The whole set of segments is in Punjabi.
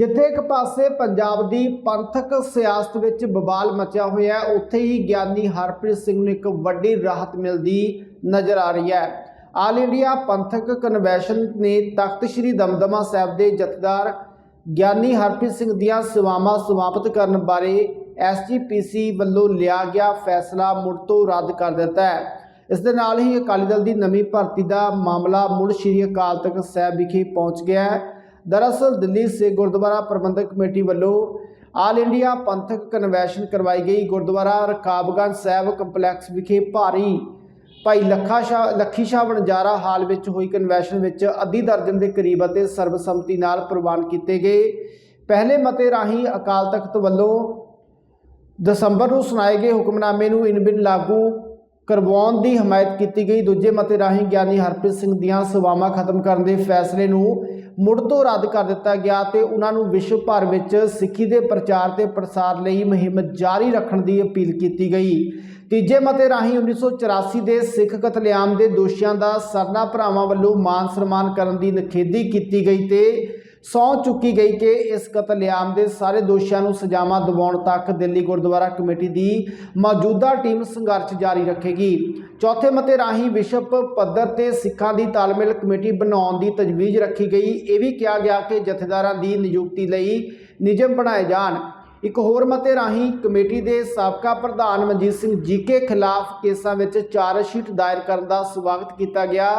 ਜਿੱਥੇ ਇੱਕ ਪਾਸੇ ਪੰਜਾਬ ਦੀ ਪੰਥਕ ਸਿਆਸਤ ਵਿੱਚ ਬਵਾਲ ਮਚਿਆ ਹੋਇਆ ਹੈ, ਉੱਥੇ ਹੀ ਗਿਆਨੀ ਹਰਪ੍ਰੀਤ ਸਿੰਘ ਨੂੰ ਇੱਕ ਵੱਡੀ ਰਾਹਤ ਮਿਲਦੀ ਨਜ਼ਰ ਆ ਰਹੀ ਹੈ। ਆਲ ਇੰਡੀਆ ਪੰਥਕ ਕਨਵੈਨਸ਼ਨ ਨੇ ਤਖਤ ਸ੍ਰੀ ਦਮਦਮਾ ਸਾਹਿਬ ਦੇ ਜਥੇਦਾਰ ਗਿਆਨੀ ਹਰਪ੍ਰੀਤ ਸਿੰਘ ਦੀਆਂ ਸੇਵਾਵਾਂ ਸਮਾਪਤ ਕਰਨ ਬਾਰੇ ਐਸਜੀਪੀਸੀ ਵੱਲੋਂ ਲਿਆ ਗਿਆ ਫੈਸਲਾ ਮੁੜ ਤੋਂ ਰੱਦ ਕਰ ਦਿੱਤਾ ਹੈ। ਇਸ ਦੇ ਨਾਲ ਹੀ ਅਕਾਲੀ ਦਲ ਦੀ ਨਵੀਂ ਭਰਤੀ ਦਾ ਮਾਮਲਾ ਮੁੜ ਸ੍ਰੀ ਅਕਾਲ ਤਖਤ ਸਾਹਿਬ ਵਿਖੇ ਪਹੁੰਚ ਗਿਆ ਹੈ। ਦਰਅਸਲ ਦਿੱਲੀ ਸੇ ਗੁਰਦੁਆਰਾ ਪ੍ਰਬੰਧਕ ਕਮੇਟੀ ਵੱਲੋਂ ਆਲ ਇੰਡੀਆ ਪੰਥਕ ਕਨਵੈਨਸ਼ਨ ਕਰਵਾਈ ਗਈ। ਗੁਰਦੁਆਰਾ ਰਕਾਬਗੰਜ ਸਾਹਿਬ ਕੰਪਲੈਕਸ ਵਿਖੇ ਭਾਰੀ ਭਾਈ ਲੱਖਾ ਸ਼ਾਹ, ਲੱਖੀ ਸ਼ਾਹ ਵਣਜਾਰਾ ਹਾਲ ਵਿੱਚ ਹੋਈ ਕਨਵੈਨਸ਼ਨ ਵਿੱਚ ਅੱਧੀ ਦਰਜਨ ਦੇ ਕਰੀਬ ਅਤੇ ਸਰਬਸੰਮਤੀ ਨਾਲ ਪ੍ਰਵਾਨ ਕੀਤੇ ਗਏ। ਪਹਿਲੇ ਮਤੇ ਰਾਹੀਂ ਅਕਾਲ ਤਖਤ ਵੱਲੋਂ ਦਸੰਬਰ ਨੂੰ ਸੁਣਾਏ ਗਏ ਹੁਕਮਨਾਮੇ ਨੂੰ ਇਨ ਬਿਨ ਲਾਗੂ ਕਰਵਾਉਣ ਦੀ ਹਮਾਇਤ ਕੀਤੀ ਗਈ। ਦੂਜੇ ਮਤੇ ਰਾਹੀਂ ਗਿਆਨੀ ਹਰਪ੍ਰੀਤ ਸਿੰਘ ਦੀਆਂ ਸੇਵਾਵਾਂ ਖਤਮ ਕਰਨ ਦੇ ਫੈਸਲੇ ਨੂੰ ਮੁੜ ਤੋਂ ਰੱਦ ਕਰ ਦਿੱਤਾ ਗਿਆ ਤੇ ਉਹਨਾਂ ਨੂੰ ਵਿਸ਼ਵ ਭਰ ਵਿੱਚ ਸਿੱਖੀ ਦੇ ਪ੍ਰਚਾਰ ਤੇ ਪ੍ਰਸਾਰ ਲਈ ਮੁਹਿੰਮ ਜਾਰੀ ਰੱਖਣ ਦੀ ਅਪੀਲ ਕੀਤੀ ਗਈ। ਤੀਜੇ ਮਤੇ ਰਾਹੀਂ 1984 ਦੇ ਸਿੱਖ ਕਤਲੇਆਮ ਦੇ ਦੋਸ਼ੀਆਂ ਦਾ ਸਰਨਾ ਭਰਾਵਾਂ ਵੱਲੋਂ ਮਾਨ ਸਨਮਾਨ ਕਰਨ ਦੀ ਨਿਖੇਧੀ ਕੀਤੀ ਗਈ ਤੇ ਸਹੁੰ ਚੁੱਕੀ ਗਈ ਕਿ ਇਸ ਕਤਲੇਆਮ ਦੇ ਸਾਰੇ ਦੋਸ਼ੀਆਂ ਨੂੰ ਸਜ਼ਾਵਾਂ ਦਿਵਾਉਣ ਤੱਕ ਦਿੱਲੀ ਗੁਰਦੁਆਰਾ ਕਮੇਟੀ ਦੀ ਮੌਜੂਦਾ ਟੀਮ ਸੰਘਰਸ਼ ਜਾਰੀ ਰੱਖੇਗੀ। ਚੌਥੇ ਮਤੇ ਰਾਹੀਂ ਵਿਸ਼ਵ ਪੱਧਰ ਤੇ ਸਿੱਖਾਂ ਦੀ ਤਾਲਮੇਲ ਕਮੇਟੀ ਬਣਾਉਣ ਦੀ ਤਜਵੀਜ਼ ਰੱਖੀ ਗਈ। ਇਹ ਵੀ ਕਿਹਾ ਗਿਆ ਕਿ ਜਥੇਦਾਰਾਂ ਦੀ ਨਿਯੁਕਤੀ ਲਈ ਨਿਯਮ ਬਣਾਏ ਜਾਣ। ਇੱਕ ਹੋਰ ਮਤੇ ਰਾਹੀਂ ਕਮੇਟੀ ਦੇ ਸਾਬਕਾ ਪ੍ਰਧਾਨ ਮਨਜੀਤ ਸਿੰਘ ਜੀਕੇ ਖਿਲਾਫ ਕੇਸਾਂ ਵਿੱਚ ਚਾਰਜ ਸ਼ੀਟ ਦਾਇਰ ਕਰਨ ਦਾ ਸਵਾਗਤ ਕੀਤਾ ਗਿਆ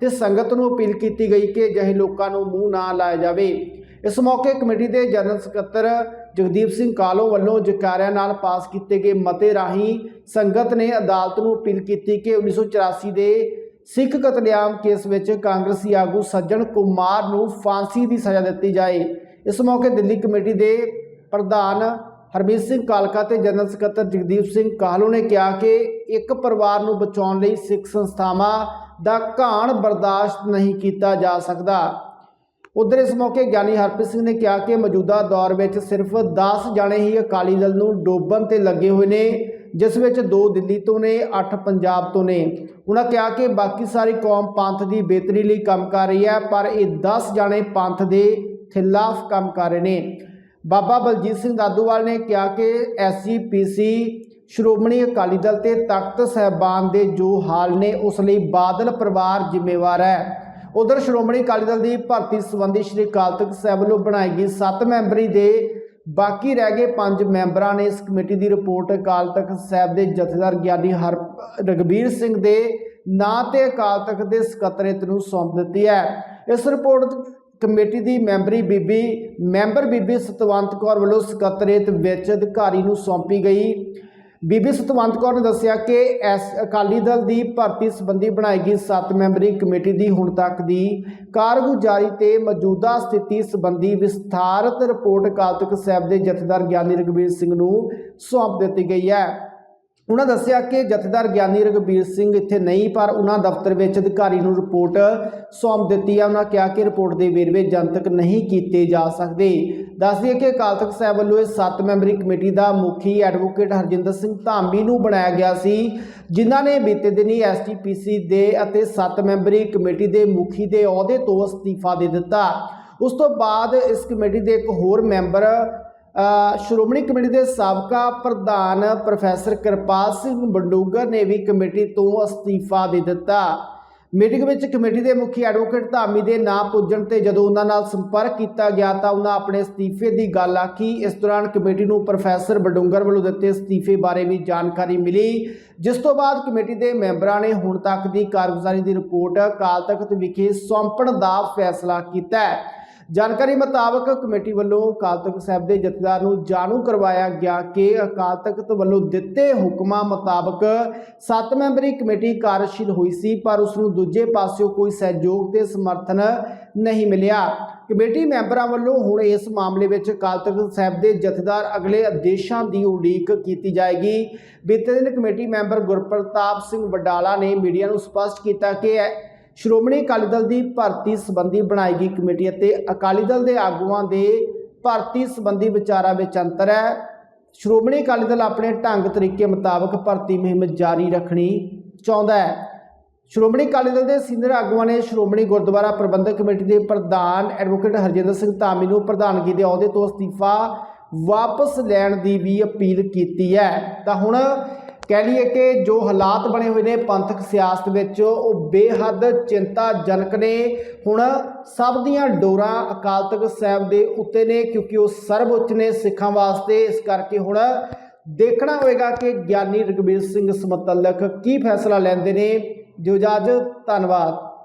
ਤੇ ਸੰਗਤ ਨੂੰ ਅਪੀਲ ਕੀਤੀ ਗਈ ਕਿ ਅਜਿਹੇ ਲੋਕਾਂ ਨੂੰ ਮੂੰਹ ਨਾ ਲਾਇਆ ਜਾਵੇ। ਇਸ ਮੌਕੇ ਕਮੇਟੀ ਦੇ ਜਨਰਲ ਸਕੱਤਰ ਜਗਦੀਪ ਸਿੰਘ ਕਾਲੋ ਵੱਲੋਂ ਜਕਾਰਿਆਂ ਨਾਲ ਪਾਸ ਕੀਤੇ ਗਏ ਮਤੇ ਰਾਹੀਂ ਸੰਗਤ ਨੇ ਅਦਾਲਤ ਨੂੰ ਅਪੀਲ ਕੀਤੀ ਕਿ 1984 ਦੇ ਸਿੱਖ ਕਤਲੇਆਮ ਕੇਸ ਵਿੱਚ ਕਾਂਗਰਸੀ ਆਗੂ ਸੱਜਣ ਕੁਮਾਰ ਨੂੰ ਫਾਂਸੀ ਦੀ ਸਜ਼ਾ ਦਿੱਤੀ ਜਾਏ। ਇਸ ਮੌਕੇ ਦਿੱਲੀ ਕਮੇਟੀ ਦੇ ਪ੍ਰਧਾਨ ਹਰਮੀਤ ਸਿੰਘ ਕਾਲਕਾ ਤੇ ਜਨਰਲ ਸਕੱਤਰ ਜਗਦੀਪ ਸਿੰਘ ਕਾਹਲੋ ਨੇ ਕਿਹਾ ਕਿ ਇੱਕ ਪਰਿਵਾਰ ਨੂੰ ਬਚਾਉਣ ਲਈ ਸਿੱਖ ਸੰਸਥਾਵਾਂ ਦਾ ਘਾਣ ਬਰਦਾਸ਼ਤ ਨਹੀਂ ਕੀਤਾ ਜਾ ਸਕਦਾ। ਉਧਰ ਇਸ ਮੌਕੇ ਗਿਆਨੀ ਹਰਪ੍ਰੀਤ ਸਿੰਘ ਨੇ ਕਿਹਾ ਕਿ ਮੌਜੂਦਾ ਦੌਰ ਵਿੱਚ ਸਿਰਫ 10 ਜਾਣੇ ਹੀ ਅਕਾਲੀ ਦਲ ਨੂੰ ਡੋਬਣ ਤੇ ਲੱਗੇ ਹੋਏ ਨੇ, ਜਿਸ ਵਿੱਚ 2 ਦਿੱਲੀ ਤੋਂ ਨੇ 8 ਪੰਜਾਬ ਤੋਂ ਨੇ। ਉਹਨਾਂ ਕਿਹਾ ਕਿ ਬਾਕੀ ਸਾਰੀ ਕੌਮ ਪੰਥ ਦੀ ਬਿਹਤਰੀ ਲਈ ਕੰਮ ਕਰ ਰਹੀ ਹੈ, ਪਰ ਇਹ 10 ਜਾਣੇ ਪੰਥ ਦੇ ਖਿਲਾਫ ਕੰਮ ਕਰ ਰਹੇ ਨੇ। ਬਾਬਾ ਬਲਜੀਤ ਸਿੰਘ ਦਾਦੂਵਾਲ ਨੇ ਕਿਹਾ ਕਿ ਐਸਜੀਪੀਸੀ ਸ਼੍ਰੋਮਣੀ ਅਕਾਲੀ ਦਲ ਤੇ ਤਖਤ ਸਹਿਬਾਨ ਦੇ ਜੋ ਹਾਲ ਨੇ, ਉਸ ਲਈ ਬਾਦਲ ਪਰਿਵਾਰ ਜ਼ਿੰਮੇਵਾਰ ਹੈ। ਉਧਰ ਸ਼੍ਰੋਮਣੀ ਅਕਾਲੀ ਦਲ ਦੀ ਭਰਤੀ ਸੰਬੰਧੀ ਸ਼੍ਰੀ ਅਕਾਲ ਤਖਤ ਸਾਹਿਬ ਵੱਲੋਂ ਬਣਾਈ ਗਈ 7 ਮੈਂਬਰੀ ਦੇ ਬਾਕੀ ਰਹਿ ਗਏ 5 ਮੈਂਬਰਾਂ ਨੇ ਇਸ ਕਮੇਟੀ ਦੀ ਰਿਪੋਰਟ ਅਕਾਲ ਤਖਤ ਸਾਹਿਬ ਦੇ ਜਥੇਦਾਰ ਗਿਆਨੀ ਹਰ ਰਗਬੀਰ ਸਿੰਘ ਦੇ ਨਾਂ ਤੇ ਅਕਾਲ ਤਖਤ ਦੇ ਸਕੱਤਰੇਤ ਨੂੰ ਸੌਂਪ ਦਿੱਤੀ ਹੈ। ਇਸ ਰਿਪੋਰਟ ਕਮੇਟੀ ਦੀ ਮੈਂਬਰੀ ਬੀਬੀ, ਮੈਂਬਰ ਬੀਬੀ ਸਤਵੰਤ ਕੌਰ ਵੱਲੋਂ ਸਕੱਤਰੇਤ ਵਿੱਚ ਅਧਿਕਾਰੀ ਨੂੰ ਸੌਂਪੀ ਗਈ। ਬੀਬੀ ਸਤਵੰਤ ਕੌਰ ਨੇ ਦੱਸਿਆ ਕਿ ਐਸ ਅਕਾਲੀ ਦਲ ਦੀ ਭਰਤੀ ਸੰਬੰਧੀ ਬਣਾਈ ਗਈ 7 ਮੈਂਬਰੀ ਕਮੇਟੀ ਦੀ ਹੁਣ ਤੱਕ ਦੀ ਕਾਰਗੁਜ਼ਾਰੀ ਤੇ ਮੌਜੂਦਾ ਸਥਿਤੀ ਸੰਬੰਧੀ ਵਿਸਥਾਰਤ ਰਿਪੋਰਟ ਅਕਾਲ ਤਖਤ ਸਾਹਿਬ ਦੇ ਜਥੇਦਾਰ ਗਿਆਨੀ ਰਗਵੀਰ ਸਿੰਘ ਨੂੰ ਸੌਂਪ ਦਿੱਤੀ ਗਈ ਹੈ। ਉਹਨਾਂ ਦੱਸਿਆ ਕਿ ਜਥੇਦਾਰ ਗਿਆਨੀ ਰਗਵੀਰ ਸਿੰਘ ਇੱਥੇ ਨਹੀਂ, ਪਰ ਉਹਨਾਂ ਦਫ਼ਤਰ ਵਿੱਚ ਅਧਿਕਾਰੀ ਨੂੰ ਰਿਪੋਰਟ ਸੌਂਪ ਦਿੱਤੀ ਹੈ ਉਹਨਾਂ ਕਿਹਾ ਕਿ ਰਿਪੋਰਟ ਦੇ ਵੇਰਵੇ ਜਨਤਕ ਨਹੀਂ ਕੀਤੇ ਜਾ ਸਕਦੇ। ਦੱਸ ਦਈਏ ਕਿ ਅਕਾਲ ਤਖਤ ਸਾਹਿਬ ਵੱਲੋਂ ਇਹ 7 ਮੈਂਬਰੀ ਕਮੇਟੀ ਦਾ ਮੁਖੀ ਐਡਵੋਕੇਟ ਹਰਜਿੰਦਰ ਸਿੰਘ ਧਾਮੀ ਨੂੰ ਬਣਾਇਆ ਗਿਆ ਸੀ, ਜਿਨ੍ਹਾਂ ਨੇ ਬੀਤੇ ਦਿਨੀ ਐਸਟੀਪੀਸੀ ਦੇ ਅਤੇ 7 ਮੈਂਬਰੀ ਕਮੇਟੀ ਦੇ ਮੁਖੀ ਦੇ ਅਹੁਦੇ ਤੋਂ ਅਸਤੀਫਾ ਦੇ ਦਿੱਤਾ। ਉਸ ਤੋਂ ਬਾਅਦ ਇਸ ਕਮੇਟੀ ਦੇ ਇੱਕ ਹੋਰ ਮੈਂਬਰ ਸ਼੍ਰੋਮਣੀ ਕਮੇਟੀ ਦੇ ਸਾਬਕਾ ਪ੍ਰਧਾਨ ਪ੍ਰੋਫੈਸਰ ਕਿਰਪਾਲ ਸਿੰਘ ਬੰਡੂਗਰ ਨੇ ਵੀ ਕਮੇਟੀ ਤੋਂ ਅਸਤੀਫਾ ਦੇ ਦਿੱਤਾ। ਮੀਟਿੰਗ ਵਿੱਚ ਕਮੇਟੀ ਦੇ ਮੁਖੀ ਐਡਵੋਕੇਟ ਧਾਮੀ ਦੇ ਨਾਂ ਪੁੱਜਣ ਤੇ ਜਦੋਂ ਉਹਨਾਂ ਨਾਲ ਸੰਪਰਕ ਕੀਤਾ ਗਿਆ ਤਾਂ ਉਹਨਾਂ ਆਪਣੇ ਅਸਤੀਫੇ ਦੀ ਗੱਲ ਆਖੀ। ਇਸ ਦੌਰਾਨ ਕਮੇਟੀ ਨੂੰ ਪ੍ਰੋਫੈਸਰ ਬਡੂੰਗਰ ਵੱਲੋਂ ਦਿੱਤੇ ਅਸਤੀਫੇ ਬਾਰੇ ਵੀ ਜਾਣਕਾਰੀ ਮਿਲੀ, ਜਿਸ ਤੋਂ ਬਾਅਦ ਕਮੇਟੀ ਦੇ ਮੈਂਬਰਾਂ ਨੇ ਹੁਣ ਤੱਕ ਦੀ ਕਾਰਗੁਜ਼ਾਰੀ ਦੀ ਰਿਪੋਰਟ ਅਕਾਲ ਤਖਤ ਵਿਖੇ ਸੌਂਪਣ ਦਾ ਫੈਸਲਾ ਕੀਤਾ ਹੈ। ਜਾਣਕਾਰੀ ਮੁਤਾਬਕ ਕਮੇਟੀ ਵੱਲੋਂ ਅਕਾਲ ਤਖਤ ਸਾਹਿਬ ਦੇ ਜਥੇਦਾਰ ਨੂੰ ਜਾਣੂ ਕਰਵਾਇਆ ਗਿਆ ਕਿ ਅਕਾਲ ਤਖਤ ਵੱਲੋਂ ਦਿੱਤੇ ਹੁਕਮਾਂ ਮੁਤਾਬਕ 7 ਮੈਂਬਰੀ ਕਮੇਟੀ ਕਾਰਜਸ਼ੀਲ ਹੋਈ ਸੀ, ਪਰ ਉਸ ਨੂੰ ਦੂਜੇ ਪਾਸਿਓਂ ਕੋਈ ਸਹਿਯੋਗ ਤੇ ਸਮਰਥਨ ਨਹੀਂ ਮਿਲਿਆ। ਕਮੇਟੀ ਮੈਂਬਰਾਂ ਵੱਲੋਂ ਹੁਣ ਇਸ ਮਾਮਲੇ ਵਿੱਚ ਅਕਾਲ ਤਖਤ ਸਾਹਿਬ ਦੇ ਜਥੇਦਾਰ ਅਗਲੇ ਆਦੇਸ਼ਾਂ ਦੀ ਉਡੀਕ ਕੀਤੀ ਜਾਏਗੀ। ਬੀਤੇ ਦਿਨ ਕਮੇਟੀ ਮੈਂਬਰ ਗੁਰਪ੍ਰਤਾਪ ਸਿੰਘ ਵਡਾਲਾ ਨੇ ਮੀਡੀਆ ਨੂੰ ਸਪਸ਼ਟ ਕੀਤਾ ਕਿ ਸ਼੍ਰੋਮਣੀ ਅਕਾਲੀ ਦਲ ਦੀ ਭਰਤੀ ਸੰਬੰਧੀ ਬਣਾਈ ਗਈ ਕਮੇਟੀ ਅਤੇ ਅਕਾਲੀ ਦਲ ਦੇ ਆਗੂਆਂ ਦੇ ਭਰਤੀ ਸੰਬੰਧੀ ਵਿਚਾਰਾਂ ਵਿੱਚ ਅੰਤਰ ਹੈ। ਸ਼੍ਰੋਮਣੀ ਅਕਾਲੀ ਦਲ ਆਪਣੇ ਢੰਗ ਤਰੀਕੇ ਮੁਤਾਬਕ ਭਰਤੀ ਮੁਹਿੰਮ ਜਾਰੀ ਰੱਖਣੀ ਚਾਹੁੰਦਾ ਹੈ। ਸ਼੍ਰੋਮਣੀ ਅਕਾਲੀ ਦਲ ਦੇ ਸੀਨੀਅਰ ਆਗੂਆਂ ਨੇ ਸ਼੍ਰੋਮਣੀ ਗੁਰਦੁਆਰਾ ਪ੍ਰਬੰਧਕ ਕਮੇਟੀ ਦੇ ਪ੍ਰਧਾਨ ਐਡਵੋਕੇਟ ਹਰਜਿੰਦਰ ਸਿੰਘ ਧਾਮੀ ਨੂੰ ਪ੍ਰਧਾਨਗੀ ਦੇ ਅਹੁਦੇ ਤੋਂ ਅਸਤੀਫਾ ਵਾਪਸ ਲੈਣ ਦੀ ਵੀ ਅਪੀਲ ਕੀਤੀ ਹੈ। ਤਾਂ ਹੁਣ ਕਹਿ ਲਈਏ ਕਿ ਜੋ ਹਾਲਾਤ ਬਣੇ ਹੋਏ ਨੇ ਪੰਥਕ ਸਿਆਸਤ ਵਿੱਚ, ਉਹ ਬੇਹੱਦ ਚਿੰਤਾਜਨਕ ਨੇ। ਹੁਣ ਸਭ ਦੀਆਂ ਡੋਰਾਂ ਅਕਾਲ ਤਖਤ ਸਾਹਿਬ ਦੇ ਉੱਤੇ ਨੇ, ਕਿਉਂਕਿ ਉਹ ਸਰਵਉੱਚ ਨੇ ਸਿੱਖਾਂ ਵਾਸਤੇ। ਇਸ ਕਰਕੇ ਹੁਣ ਦੇਖਣਾ ਹੋਏਗਾ ਕਿ ਗਿਆਨੀ ਰਗਵੀਰ ਸਿੰਘ ਸਮਤਲਕ ਕੀ ਫੈਸਲਾ ਲੈਂਦੇ ਨੇ। ਜੋ ਜੱਜ ਧੰਨਵਾਦ।